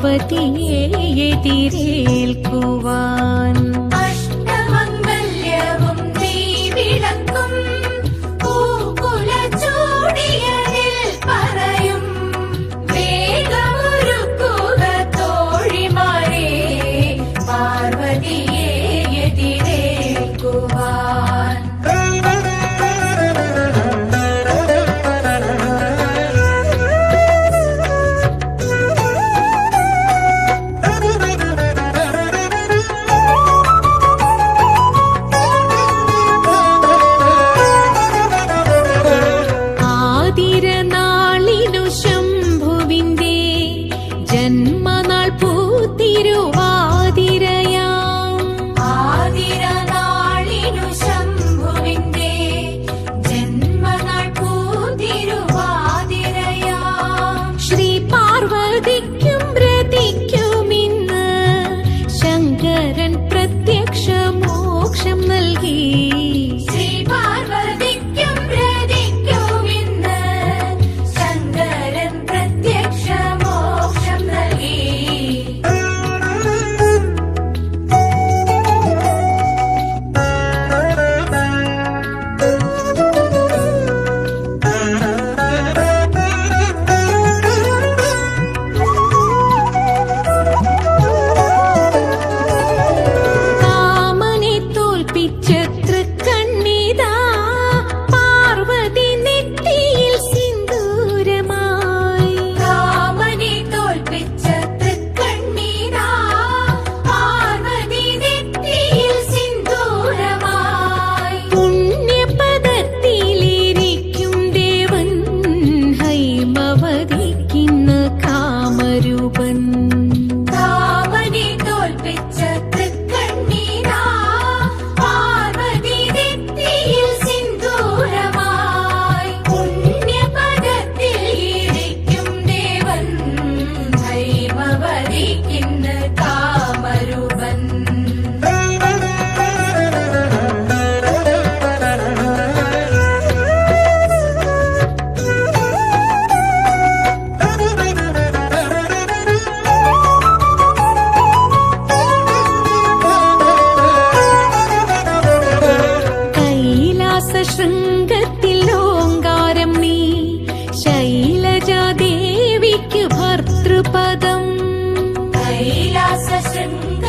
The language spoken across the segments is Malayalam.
பார்வதியே எதிரேல்குவான் கிடைக்கின்ற chân cao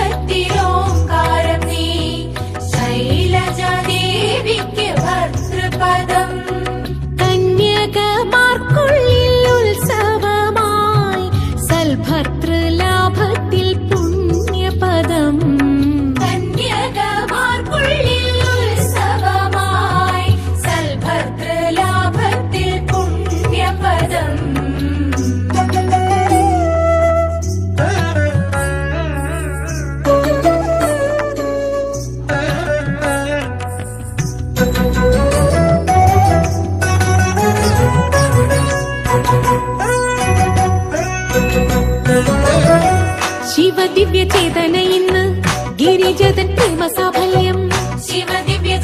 ശിവദിവ്യ ചേതന ഇന്ന്. ഗിരിജതൻ പ്രേമ സാഫല്യം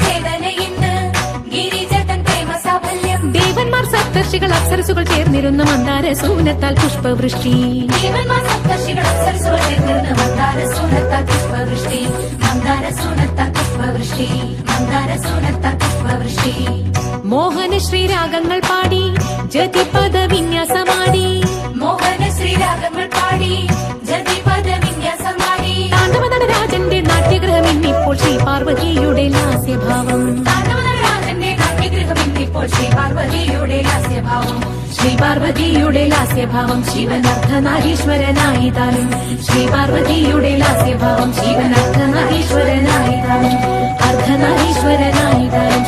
ചേതന ഇന്ന്. ഗിരിജതൻ പ്രേമ സാഫല്യം ദേവന്മാർ സപ്തർഷികൾ അപ്സരസുകൾ ചേർന്നിരുന്ന മന്ദാര സൂനത്താൽ പുഷ്പവൃഷ്ടി. ദേവന്മാർ സപ്തർഷികൾ അപ്സരസുകൾ ചേർന്നിരുന്ന് മന്ദാര സൂനത്താൽ പുഷ്പവൃഷ്ടി. മന്ദാര സൂനത്താൽ പുഷ്പവൃഷ്ടി. മന്ദാര സൂനത്താൽ പുഷ്പവൃഷ്ടി. മോഹന ശ്രീരാഗങ്ങൾ പാടി. ജതിപദ വിന്യാസമാടി മോഹന ശ്രീരാഗങ്ങൾ പാടി. ജതിപദ പാർവതിയുടെ ലാസ്യഭാവം. ശ്രീ പാർവതിയുടെ ലാസ്യഭാവം. ശിവൻ അർദ്ധനാരീശ്വരനായി താനും ശ്രീ പാർവതിയുടെ ലാസ്യഭാവം ശിവൻ അർദ്ധനാരീശ്വരനായി താനും അർദ്ധനാരീശ്വരനായി താനും